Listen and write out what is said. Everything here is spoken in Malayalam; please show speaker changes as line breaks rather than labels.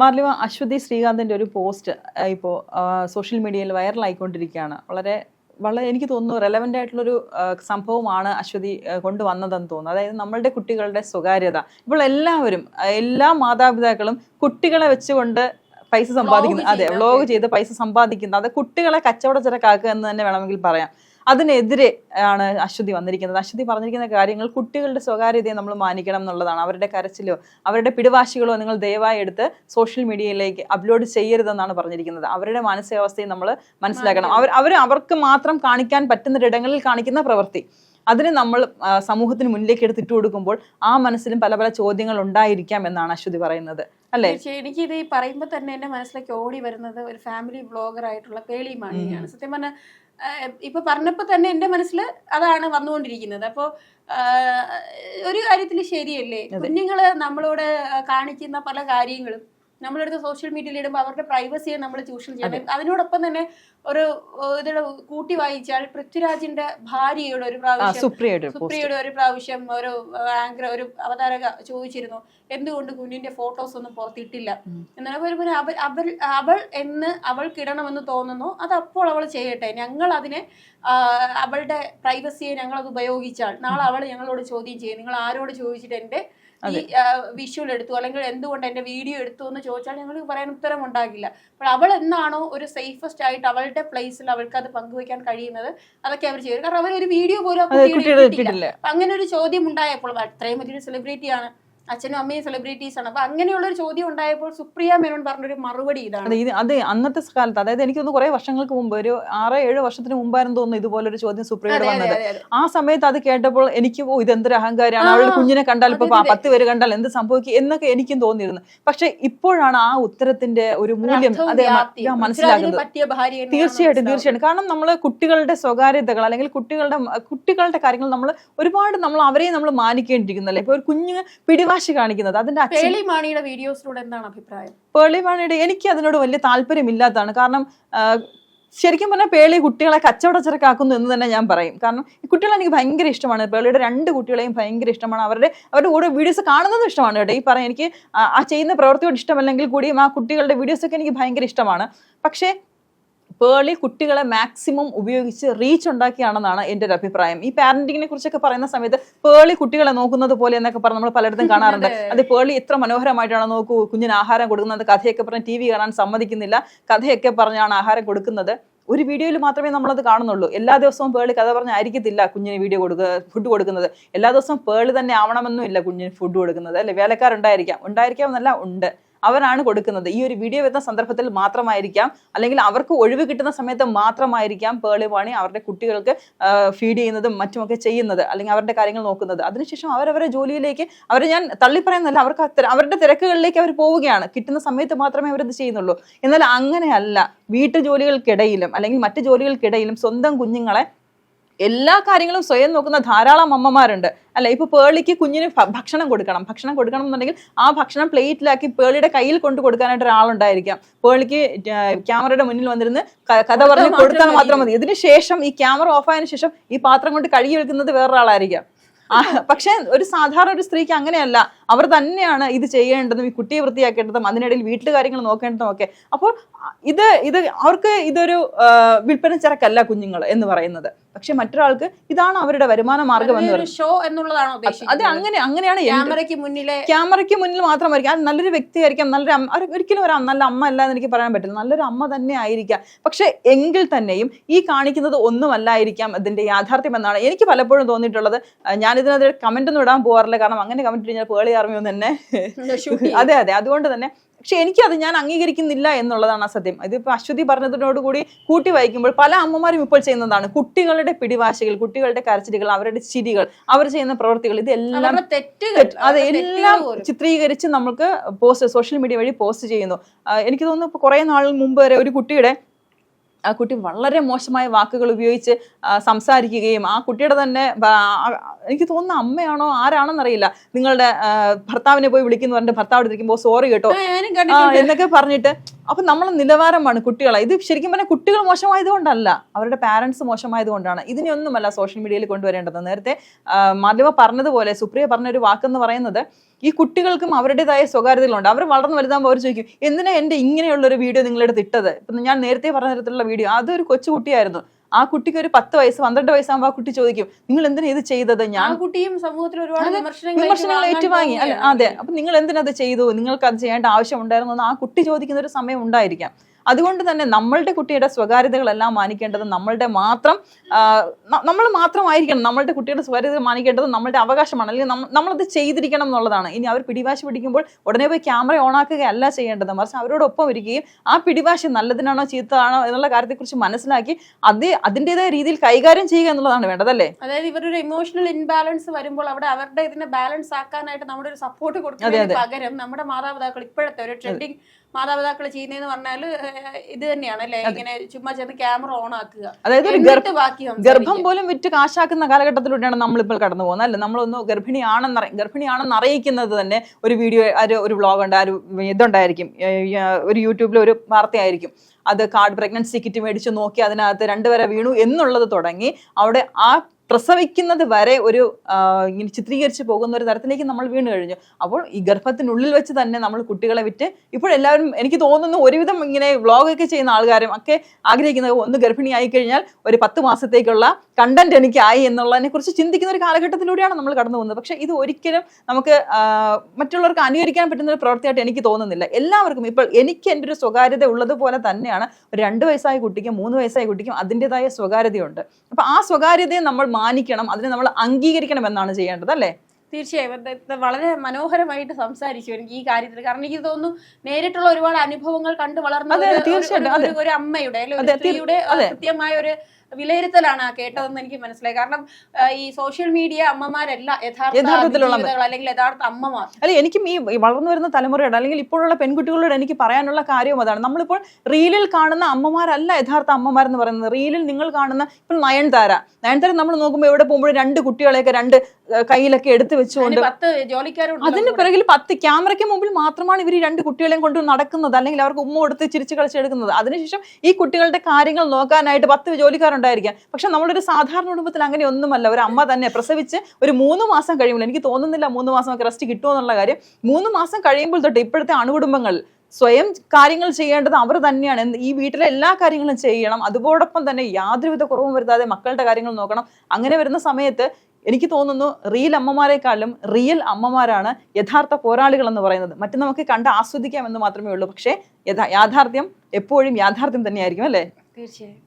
മാർലിമ അശ്വതി ശ്രീകാന്തിന്റെ ഒരു പോസ്റ്റ് ഇപ്പോൾ സോഷ്യൽ മീഡിയയിൽ വൈറലായിക്കൊണ്ടിരിക്കുകയാണ്. വളരെ വളരെ എനിക്ക് തോന്നുന്നു റെലവന്റ് ആയിട്ടുള്ളൊരു സംഭവമാണ് അശ്വതി കൊണ്ടുവന്നതെന്ന് തോന്നുന്നു. അതായത് നമ്മളുടെ കുട്ടികളുടെ സ്വകാര്യത. ഇപ്പോൾ എല്ലാവരും എല്ലാ മാതാപിതാക്കളും കുട്ടികളെ വെച്ചുകൊണ്ട് പൈസ സമ്പാദിക്കുന്നു. അതെ വ്ളോഗ് ചെയ്ത് പൈസ സമ്പാദിക്കുന്നു. അത് കുട്ടികളെ കച്ചവട ചിരക്കാക്കുക എന്ന് തന്നെ വേണമെങ്കിൽ പറയാം. അതിനെതിരെ ആണ് അശ്വതി വന്നിരിക്കുന്നത്. അശ്വതി പറഞ്ഞിരിക്കുന്ന കാര്യങ്ങൾ കുട്ടികളുടെ സ്വകാര്യതയെ നമ്മൾ മാനിക്കണം എന്നുള്ളതാണ്. അവരുടെ കരച്ചിലോ അവരുടെ പിടിവാശികളോ നിങ്ങൾ ദയവായി എടുത്ത് സോഷ്യൽ മീഡിയയിലേക്ക് അപ്ലോഡ് ചെയ്യരുതെന്നാണ് പറഞ്ഞിരിക്കുന്നത്. അവരുടെ മാനസികാവസ്ഥയെ നമ്മൾ മനസ്സിലാക്കണം. അവർ അവർ അവർക്ക് മാത്രം കാണിക്കാൻ പറ്റുന്ന ഇടങ്ങളിൽ കാണിക്കുന്ന പ്രവൃത്തി. അതിന് നമ്മൾ സമൂഹത്തിന് മുന്നിലേക്ക് എടുത്തിട്ട് കൊടുക്കുമ്പോൾ ആ മനസ്സിലും പല പല ചോദ്യങ്ങൾ ഉണ്ടായിരിക്കാം എന്നാണ് അശ്വതി പറയുന്നത്. അല്ലേ?
എനിക്ക് ഇത് ഈ പറയുമ്പോൾ തന്നെ എന്റെ മനസ്സിലേക്ക് ഓടി വരുന്നത് ഒരു ഫാമിലി ബ്ലോഗർ ആയിട്ടുള്ള പേളി മാണിയാണ്. സത്യം പറഞ്ഞ ഇപ്പൊ പറഞ്ഞപ്പോ തന്നെ എന്റെ മനസ്സിൽ അതാണ് വന്നുകൊണ്ടിരിക്കുന്നത്. അപ്പോ ഒരു കാര്യത്തിൽ ശരിയല്ലേ? കുഞ്ഞുങ്ങൾ നമ്മളോട് കാണിക്കുന്ന പല കാര്യങ്ങളും നമ്മളെടുത്ത് സോഷ്യൽ മീഡിയയിൽ ഇടുമ്പോൾ അവരുടെ പ്രൈവസിയെ നമ്മൾ ചൂഷണം ചെയ്യണം. അതിനോടൊപ്പം തന്നെ ഒരു ഇത് കൂട്ടി വായിച്ചാൽ പൃഥ്വിരാജിന്റെ ഭാര്യയുടെ ഒരു പ്രാവശ്യം
സുപ്രിയയുടെ
സുപ്രിയയുടെ ഒരു പ്രാവശ്യം ഒരു ആങ്കർ ഒരു അവതാരക ചോദിച്ചിരുന്നു എന്തുകൊണ്ട് കുഞ്ഞിന്റെ ഫോട്ടോസ് ഒന്നും പുറത്തിട്ടില്ല?
എന്നാൽ
എന്നാലും ഒരു പിന്നെ അവൾ അവൾ എന്ന് എന്ന് അവൾക്കിടണമെന്ന് തോന്നുന്നു. അത് അപ്പോൾ അവൾ ചെയ്യട്ടെ. ഞങ്ങൾ അതിനെ അവളുടെ പ്രൈവസിയെ ഞങ്ങൾ അത് ഉപയോഗിച്ചാൽ നാളെ അവൾ ഞങ്ങളോട് ചോദ്യം ചെയ്യും. നിങ്ങൾ ആരോട് ചോദിച്ചിട്ട് എന്റെ ഈ വിഷ്വൽ എടുത്തു അല്ലെങ്കിൽ എന്തുകൊണ്ട് എന്റെ വീഡിയോ എടുത്തു എന്ന് ചോദിച്ചാൽ ഞങ്ങൾ പറയാൻ ഉത്തരം ഉണ്ടാകില്ല. അപ്പോൾ അവൾ എന്നാണോ ഒരു സേഫസ്റ്റ് ആയിട്ട് അവളുടെ പ്ലേസിൽ അവൾക്ക് അത് പങ്കുവയ്ക്കാൻ കഴിയുന്നത് അതൊക്കെ അവർ ചെയ്യും കാരണം അവർ ഒരു വീഡിയോ പോലും അങ്ങനെ ഒരു ചോദ്യം ഉണ്ടായപ്പോൾ അത്രയും വലിയൊരു സെലിബ്രിറ്റിയാണ് അച്ഛനും അമ്മയും സെലിബ്രിറ്റീസ് ആണ്. അപ്പൊ അങ്ങനെയുള്ള ഒരു ചോദ്യം ഉണ്ടായപ്പോൾ സുപ്രിയ മേനോൻ പറഞ്ഞൊരു മറുപടി ഇതാണ്.
അതെ ഇത് അത് അന്നത്തെ കാലത്ത് അതായത് എനിക്ക് തോന്നുന്നു കുറെ വർഷങ്ങൾക്ക് മുമ്പ് ഒരു ആറ് ഏഴ് വർഷത്തിന് മുമ്പായിരുന്നു തോന്നുന്നു ഇതുപോലൊരു ചോദ്യം
അതെ,
വന്നത്. ആ സമയത്ത് അത് കേട്ടപ്പോൾ എനിക്ക് ഓ ഇതെന്തൊരു അഹങ്കാരമാണ്.
അവരുടെ
അവൾ കുഞ്ഞിനെ കണ്ടാൽ ഇപ്പൊ. പത്ത് പേര് കണ്ടാൽ എന്ത് സംഭവിക്കും എന്നൊക്കെ എനിക്കും തോന്നിയിരുന്നു. പക്ഷെ ഇപ്പോഴാണ് ആ ഉത്തരത്തിന്റെ ഒരു മൂല്യം അതെ മനസ്സിലാക്കുന്നത് തീർച്ചയായിട്ടും തീർച്ചയായിട്ടും. കാരണം നമ്മൾ കുട്ടികളുടെ സ്വകാര്യതകൾ അല്ലെങ്കിൽ കുട്ടികളുടെ കുട്ടികളുടെ കാര്യങ്ങൾ നമ്മൾ ഒരുപാട് നമ്മൾ അവരെയും നമ്മൾ മാനിക്കേണ്ടിയിരിക്കുന്നല്ലേ? ഇപ്പൊ ഒരു കുഞ്ഞ് പിടിവാശി കാണിക്കുന്നത്. അതിന്റെ
പേളി മാണിയുടെ വീഡിയോസിലൂടെ എന്താണ് അഭിപ്രായം?
പേളി വാണിയുടെ എനിക്ക് അതിനോട് വലിയ താല്പര്യമില്ലാത്തതാണ്. കാരണം ശരിക്കും പറഞ്ഞാൽ പേളി കുട്ടികളെ കച്ചവടച്ചരക്കാക്കുന്നു എന്ന് തന്നെ ഞാൻ പറയും. കാരണം ഈ കുട്ടികളെ എനിക്ക് ഭയങ്കര ഇഷ്ടമാണ്. പേളിയുടെ രണ്ട് കുട്ടികളെയും ഭയങ്കര ഇഷ്ടമാണ്. അവരുടെ അവരുടെ കൂടെ വീഡിയോസ് കാണുന്നതും ഇഷ്ടമാണ് കേട്ടോ. ഈ പറയാം എനിക്ക് ആ- ആ ചെയ്യുന്ന പ്രവൃത്തിയോട് ഇഷ്ടമല്ലെങ്കിൽ കൂടിയും ആ കുട്ടികളുടെ വീഡിയോസൊക്കെ എനിക്ക് ഭയങ്കര ഇഷ്ടമാണ്. പക്ഷേ പേളി കുട്ടികളെ മാക്സിമം ഉപയോഗിച്ച് റീച്ച് ഉണ്ടാക്കിയാണെന്നാണ് എന്റെ ഒരു അഭിപ്രായം. ഈ പാരന്റിങ്ങിനെ കുറിച്ചൊക്കെ പറയുന്ന സമയത്ത് പേളി കുട്ടികളെ നോക്കുന്നത് പോലെ എന്നൊക്കെ പറഞ്ഞ് നമ്മൾ പലയിടത്തും കാണാറുണ്ട്. അത് പേളി എത്ര മനോഹരമായിട്ടാണ് നോക്കൂ കുഞ്ഞിന് ആഹാരം കൊടുക്കുന്നത് കഥയൊക്കെ പറഞ്ഞ് ടി വി കാണാൻ സമ്മതിക്കുന്നില്ല കഥയൊക്കെ പറഞ്ഞാണ് ആഹാരം കൊടുക്കുന്നത്. ഒരു വീഡിയോയിൽ മാത്രമേ നമ്മളത് കാണുന്നുള്ളൂ. എല്ലാ ദിവസവും പേളി കഥ പറഞ്ഞായിരിക്കത്തില്ല കുഞ്ഞിന് വീഡിയോ കൊടുക്കുക ഫുഡ് കൊടുക്കുന്നത്. എല്ലാ ദിവസവും പേളി തന്നെ ആവണമെന്നും ഇല്ല കുഞ്ഞിന് ഫുഡ് കൊടുക്കുന്നത്. അല്ലെ? വേലക്കാരുണ്ടായിരിക്കാം. ഉണ്ടായിരിക്കാം എന്നല്ല ഉണ്ട്. അവരാണ് കൊടുക്കുന്നത്. ഈ ഒരു വീഡിയോ വരുന്ന സന്ദർഭത്തിൽ മാത്രമായിരിക്കാം. അല്ലെങ്കിൽ അവർക്ക് ഒഴിവ് കിട്ടുന്ന സമയത്ത് മാത്രമായിരിക്കാം പേളി വാണി അവരുടെ കുട്ടികൾക്ക് ഫീഡ് ചെയ്യുന്നതും മറ്റുമൊക്കെ ചെയ്യുന്നത്. അല്ലെങ്കിൽ അവരുടെ കാര്യങ്ങൾ നോക്കുന്നത്. അതിനുശേഷം അവരവരുടെ ജോലിയിലേക്ക് അവർ ഞാൻ തള്ളിപ്പറയുന്നല്ല അവർക്ക് അവരുടെ തിരക്കുകളിലേക്ക് അവർ പോവുകയാണ്. കിട്ടുന്ന സമയത്ത് മാത്രമേ അവരത് ചെയ്യുന്നുള്ളൂ. എന്നാൽ അങ്ങനെയല്ല. വീട്ടു ജോലികൾക്കിടയിലും അല്ലെങ്കിൽ മറ്റു ജോലികൾക്കിടയിലും സ്വന്തം കുഞ്ഞുങ്ങളെ എല്ലാ കാര്യങ്ങളും സ്വയം നോക്കുന്ന ധാരാളം അമ്മമാരുണ്ട്. അല്ല ഇപ്പൊ പേളിക്ക് കുഞ്ഞിന് ഭക്ഷണം കൊടുക്കണം. ഭക്ഷണം കൊടുക്കണം എന്നുണ്ടെങ്കിൽ ആ ഭക്ഷണം പ്ലേറ്റിലാക്കി പേളിയുടെ കയ്യിൽ കൊണ്ട് കൊടുക്കാനായിട്ട് ഒരാളുണ്ടായിരിക്കാം. പേളിക്ക് ക്യാമറയുടെ മുന്നിൽ വന്നിരുന്ന് കഥ പറഞ്ഞ് കൊടുത്താൽ മാത്രം മതി. ഇതിന് ശേഷം ഈ ക്യാമറ ഓഫ് ആയതിനു ശേഷം ഈ പാത്രം കൊണ്ട് കഴുകി വെക്കുന്നത് വേറൊരാളായിരിക്കാം. പക്ഷേ ഒരു സാധാരണ ഒരു സ്ത്രീക്ക് അങ്ങനെയല്ല. അവർ തന്നെയാണ് ഇത് ചെയ്യേണ്ടതും ഈ കുട്ടിയെ വൃത്തിയാക്കേണ്ടതും അതിനിടയിൽ വീട്ടിലെ കാര്യങ്ങൾ നോക്കേണ്ടതും ഒക്കെ. അപ്പോൾ ഇത് ഇത് അവർക്ക് ഇതൊരു വിൽപ്പന ചരക്കല്ല കുഞ്ഞുങ്ങൾ എന്ന് പറയുന്നത്. പക്ഷെ മറ്റൊരാൾക്ക് ഇതാണ് അവരുടെ വരുമാന മാർഗം എന്ന്
ഷോ എന്നുള്ളതാണോ
അത് അങ്ങനെ അങ്ങനെയാണ്
ക്യാമറയ്ക്ക് മുന്നിലെ
ക്യാമറയ്ക്ക് മുന്നിൽ മാത്രമായിരിക്കും. അത് നല്ലൊരു വ്യക്തിയായിരിക്കാം. നല്ലൊരു ഒരിക്കലും ഒരു നല്ല അമ്മ അല്ല എന്ന് എനിക്ക് പറയാൻ പറ്റില്ല. നല്ലൊരു അമ്മ തന്നെ ആയിരിക്കാം. പക്ഷെ എങ്കിൽ തന്നെയും ഈ കാണിക്കുന്നത് ഒന്നുമല്ലായിരിക്കാം അതിന്റെ യാഥാർത്ഥ്യം എന്നാണ് എനിക്ക് പലപ്പോഴും തോന്നിയിട്ടുള്ളത്. ഞാനിതിനെതിരെ ഞാൻ കമന്റ് ഒന്നും ഇടാൻ പോകാറില്ല കാരണം അങ്ങനെ കമന്റ് കഴിഞ്ഞാൽ പേളി അറിയുമെന്ന് തന്നെ. അതെ അതെ. അതുകൊണ്ട് തന്നെ. പക്ഷെ എനിക്കത് ഞാൻ അംഗീകരിക്കുന്നില്ല എന്നുള്ളതാണ് ആ സത്യം ഇതിപ്പോൾ അശ്വതി പറഞ്ഞതിനോട് കൂടി കൂട്ടി വായിക്കുമ്പോൾ പല അമ്മമാരും ഇപ്പോൾ ചെയ്യുന്നതാണ്. കുട്ടികളുടെ പിടിവാശികൾ കുട്ടികളുടെ കരച്ചിലുകൾ അവരുടെ ചിരികൾ അവർ ചെയ്യുന്ന പ്രവൃത്തികൾ ഇതെല്ലാം
തെറ്റുകൾ
തെറ്റ് അത് എല്ലാം ചിത്രീകരിച്ച് നമുക്ക് പോസ്റ്റ് സോഷ്യൽ മീഡിയ വഴി പോസ്റ്റ് ചെയ്യുന്നു. എനിക്ക് തോന്നുന്നു ഇപ്പൊ കുറെ നാൾ മുമ്പ് വരെ ഒരു കുട്ടിയുടെ ആ കുട്ടി വളരെ മോശമായ വാക്കുകൾ ഉപയോഗിച്ച് സംസാരിക്കുകയും ആ കുട്ടിയുടെ തന്നെ എനിക്ക് തോന്നുന്ന അമ്മയാണോ ആരാണെന്നറിയില്ല നിങ്ങളുടെ ഭർത്താവിനെ പോയി വിളിക്കുന്നു പറഞ്ഞിട്ട് ഭർത്താവ് ഇരിക്കുമ്പോൾ സോറി കേട്ടോ. എന്നൊക്കെ പറഞ്ഞിട്ട് അപ്പൊ നമ്മളെ നിലവാരമാണ് കുട്ടികളെ. ഇത് ശരിക്കും പറഞ്ഞാൽ കുട്ടികൾ മോശമായത് കൊണ്ടല്ല അവരുടെ പാരന്റ്സ് മോശമായത് കൊണ്ടാണ് ഇതിനെയൊന്നുമല്ല സോഷ്യൽ മീഡിയയിൽ കൊണ്ടുവരേണ്ടത്. നേരത്തെ മാധ്യമ പറഞ്ഞതുപോലെ സുപ്രിയ പറഞ്ഞ ഒരു വാക്കെന്ന് പറയുന്നത് ഈ കുട്ടികൾക്കും അവരുടേതായ സ്വകാര്യതകളുണ്ട്. അവർ വളർന്നു വലുതാകുമ്പോൾ അവർ ചോദിക്കും എന്തിനാ എന്റെ ഇങ്ങനെയുള്ള ഒരു വീഡിയോ നിങ്ങളെടുത്ത് ഇട്ടത്? ഇപ്പം ഞാൻ നേരത്തെ പറഞ്ഞ തരത്തിലുള്ള വീഡിയോ അതൊരു കൊച്ചു കുട്ടിയായിരുന്നു ആ കുട്ടിക്ക് ഒരു പത്ത് വയസ്സ് പന്ത്രണ്ട് വയസ്സാകുമ്പോൾ ആ കുട്ടി ചോദിക്കും നിങ്ങൾ എന്തിനാ ഇത് ചെയ്തത്? ഞാൻ
കുട്ടിയും സമൂഹത്തിൽ ഒരുപാട് വിമർശനങ്ങൾ
ഏറ്റുവാങ്ങി. അല്ലെ അതെ. അപ്പൊ നിങ്ങൾ എന്തിനത് ചെയ്തു? നിങ്ങൾക്ക് അത് ചെയ്യേണ്ട ആവശ്യം ഉണ്ടായിരുന്നു എന്ന് ആ കുട്ടി ചോദിക്കുന്ന ഒരു സമയം ഉണ്ടായിരിക്കാം. അതുകൊണ്ട് തന്നെ നമ്മളുടെ കുട്ടിയുടെ സ്വകാര്യതകളെല്ലാം മാനിക്കേണ്ടത് നമ്മളുടെ മാത്രം നമ്മൾ മാത്രമായിരിക്കണം. നമ്മളുടെ കുട്ടിയുടെ സ്വകാര്യത മാനിക്കേണ്ടത് നമ്മളുടെ അവകാശമാണ്. അല്ലെങ്കിൽ നമ്മ- നമ്മളത് ചെയ്തിരിക്കണം എന്നുള്ളതാണ്. ഇനി അവർ പിടിവാശി പിടിക്കുമ്പോൾ ഉടനെ പോയി ക്യാമറ ഓൺ ആക്കുകയല്ല ചെയ്യേണ്ടത്. മറിച്ച് അവരോടൊപ്പം ഇരിക്കുകയും ആ പിടിവാശി നല്ലതിനാണോ ചീത്തയാണോ എന്നുള്ള കാര്യത്തെക്കുറിച്ച് മനസ്സിലാക്കി അത് അതിന്റെതായ രീതിയിൽ കൈകാര്യം ചെയ്യുക എന്നുള്ളതാണ് വേണ്ടതല്ലേ?
അതായത് ഇവരുടെ ഇമോഷണൽ ഇൻബാലൻസ് വരുമ്പോൾ അവിടെ അവരുടെ ഇതിനെ ബാലൻസ് ആക്കാനായിട്ട് നമ്മുടെ ഒരു സപ്പോർട്ട് കൊടുക്കുന്നതിന് പകരം നമ്മുടെ മാതാപിതാക്കൾ ഇപ്പോഴത്തെ ഒരു ട്രെൻഡിങ് മാതാപിതാക്കൾ ചെയ്യുന്നതെന്ന് പറഞ്ഞാൽ ഇത് തന്നെയാണ് അല്ലെ ഇങ്ങനെ ചുമ്മാ ചെന്ന് ക്യാമറ ഓൺ ആക്കുക.
അതായത് ഗർഭം പോലും വിറ്റ് കാശാക്കുന്ന കാലഘട്ടത്തിലൂടെയാണ് നമ്മളിപ്പോൾ കടന്നു പോകുന്നത് അല്ലേ? നമ്മളൊന്ന് ഗർഭിണിയാണെന്ന് ഗർഭിണിയാണെന്ന് അറിയിക്കുന്നത് തന്നെ ഒരു വീഡിയോ ആ ഒരു വ്ളോഗ് ഉണ്ട് ആ ഒരു ഇതുണ്ടായിരിക്കും. ഒരു യൂട്യൂബിൽ ഒരു വാർത്തയായിരിക്കും. അത് കാർഡ് പ്രഗ്നൻസി കിറ്റ് മേടിച്ച് നോക്കി അതിനകത്ത് രണ്ടുപേരെ വീണു എന്നുള്ളത് തുടങ്ങി അവിടെ ആ പ്രസവിക്കുന്നത് വരെ ഒരു ഇങ്ങനെ ചിത്രീകരിച്ച് പോകുന്ന ഒരു തരത്തിലേക്ക് നമ്മൾ വീണ് കഴിഞ്ഞു. അപ്പോൾ ഈ ഗർഭത്തിനുള്ളിൽ വെച്ച് തന്നെ നമ്മൾ കുട്ടികളെ വിറ്റ് ഇപ്പോഴെല്ലാവരും എനിക്ക് തോന്നുന്നു ഒരുവിധം ഇങ്ങനെ വ്ളോഗൊക്കെ ചെയ്യുന്ന ആൾക്കാരും ഒക്കെ ആഗ്രഹിക്കുന്നത് ഒന്ന് ഗർഭിണിയായി കഴിഞ്ഞാൽ ഒരു പത്ത് മാസത്തേക്കുള്ള കണ്ടന്റ് എനിക്കായി എന്നുള്ളതിനെ കുറിച്ച് ചിന്തിക്കുന്ന ഒരു കാലഘട്ടത്തിലൂടെയാണ് നമ്മൾ കടന്നു പോകുന്നത്. പക്ഷേ ഇത് ഒരിക്കലും നമുക്ക് മറ്റുള്ളവർക്ക് അനുകരിക്കാൻ പറ്റുന്ന ഒരു പ്രവൃത്തിയായിട്ട് എനിക്ക് തോന്നുന്നില്ല. എല്ലാവർക്കും ഇപ്പോൾ എനിക്ക് എന്റെ ഒരു സ്വകാര്യത ഉള്ളതുപോലെ തന്നെയാണ്. ഒരു രണ്ട് വയസ്സായ കുട്ടിക്കും മൂന്ന് വയസ്സായ കുട്ടിക്കും അതിന്റെതായ സ്വകാര്യതയുണ്ട്. അപ്പൊ ആ സ്വകാര്യതയെ നമ്മൾ മാനിക്കണം അതിനെ നമ്മൾ അംഗീകരിക്കണം എന്നാണ് ചെയ്യേണ്ടത് അല്ലേ?
തീർച്ചയായും. വളരെ മനോഹരമായിട്ട് സംസാരിച്ചു എനിക്ക് ഈ കാര്യത്തിൽ. കാരണം എനിക്ക് തോന്നുന്നു നേരിട്ടുള്ള ഒരുപാട് അനുഭവങ്ങൾ കണ്ടു വളർന്ന ഒരു- അമ്മയുടെ അല്ലെ ഒരു സ്ത്രീയുടെ കൃത്യമായ ഒരു വിലയിരുത്തലാണ് ആ കേട്ടതെന്ന് എനിക്ക് മനസ്സിലായി. കാരണം ഈ സോഷ്യൽ മീഡിയ അമ്മമാരല്ല
യഥാർത്ഥത്തിലുള്ള.
അല്ലെങ്കിൽ യഥാർത്ഥ അമ്മമാർ.
അല്ല എനിക്കും ഈ വളർന്നു വരുന്ന തലമുറയോട് അല്ലെങ്കിൽ ഇപ്പോഴുള്ള പെൺകുട്ടികളോട് എനിക്ക് പറയാനുള്ള കാര്യവും അതാണ്. നമ്മളിപ്പോൾ റീലിൽ കാണുന്ന അമ്മമാരല്ല യഥാർത്ഥ അമ്മമാർ എന്ന് പറയുന്നത്. റീലിൽ നിങ്ങൾ കാണുന്ന ഇപ്പൊ നയൻതാര. നയൻതാര നമ്മൾ നോക്കുമ്പോൾ എവിടെ പോകുമ്പോഴും രണ്ട് കുട്ടികളെയൊക്കെ രണ്ട് കയ്യിലൊക്കെ എടുത്തു വെച്ചുകൊണ്ട്
അതിന് പത്ത് ജോലിക്കാരുണ്ട്
അതിന് പിറകിൽ പത്ത് ക്യാമറയ്ക്ക് മുമ്പിൽ മാത്രമാണ് ഇവർ ഈ രണ്ട് കുട്ടികളെയും കൊണ്ട് നടക്കുന്നത്. അല്ലെങ്കിൽ അവർക്ക് ഉമ്മ കൊടുത്ത് ചിരിച്ചു കളിച്ചെടുക്കുന്നത് അതിനുശേഷം ഈ കുട്ടികളുടെ കാര്യങ്ങൾ നോക്കാനായിട്ട് പത്ത് ജോലിക്കാരുണ്ടായിരിക്കാം പക്ഷെ നമ്മളൊരു സാധാരണ കുടുംബത്തിൽ അങ്ങനെ ഒന്നുമല്ല ഒരു അമ്മ തന്നെ പ്രസവിച്ച് ഒരു മൂന്ന് മാസം കഴിയുമ്പോൾ എനിക്ക് തോന്നുന്നില്ല മൂന്ന് മാസമൊക്കെ റെസ്റ്റ് കിട്ടുമോ എന്നുള്ള കാര്യം മൂന്ന് മാസം കഴിയുമ്പോൾ തൊട്ട് ഇപ്പോഴത്തെ അണുകുടുംബങ്ങൾ സ്വയം കാര്യങ്ങൾ ചെയ്യേണ്ടത് അവർ തന്നെയാണ്. ഈ വീട്ടിലെ എല്ലാ കാര്യങ്ങളും ചെയ്യണം. അതോടൊപ്പം തന്നെ യാതൊരുവിധ കുറവും വരുത്താതെ മക്കളുടെ കാര്യങ്ങൾ നോക്കണം. അങ്ങനെ വരുന്ന സമയത്ത് എനിക്ക് തോന്നുന്നു റിയൽ അമ്മമാരെക്കാളും റിയൽ അമ്മമാരാണ് യഥാർത്ഥ പോരാളികൾ എന്ന് പറയുന്നത്. മറ്റു നമുക്ക് കണ്ട് ആസ്വദിക്കാം എന്ന് മാത്രമേ ഉള്ളൂ. പക്ഷേ യഥാ യാഥാർത്ഥ്യം എപ്പോഴും യാഥാർത്ഥ്യം തന്നെയായിരിക്കും അല്ലേ?
തീർച്ചയായും.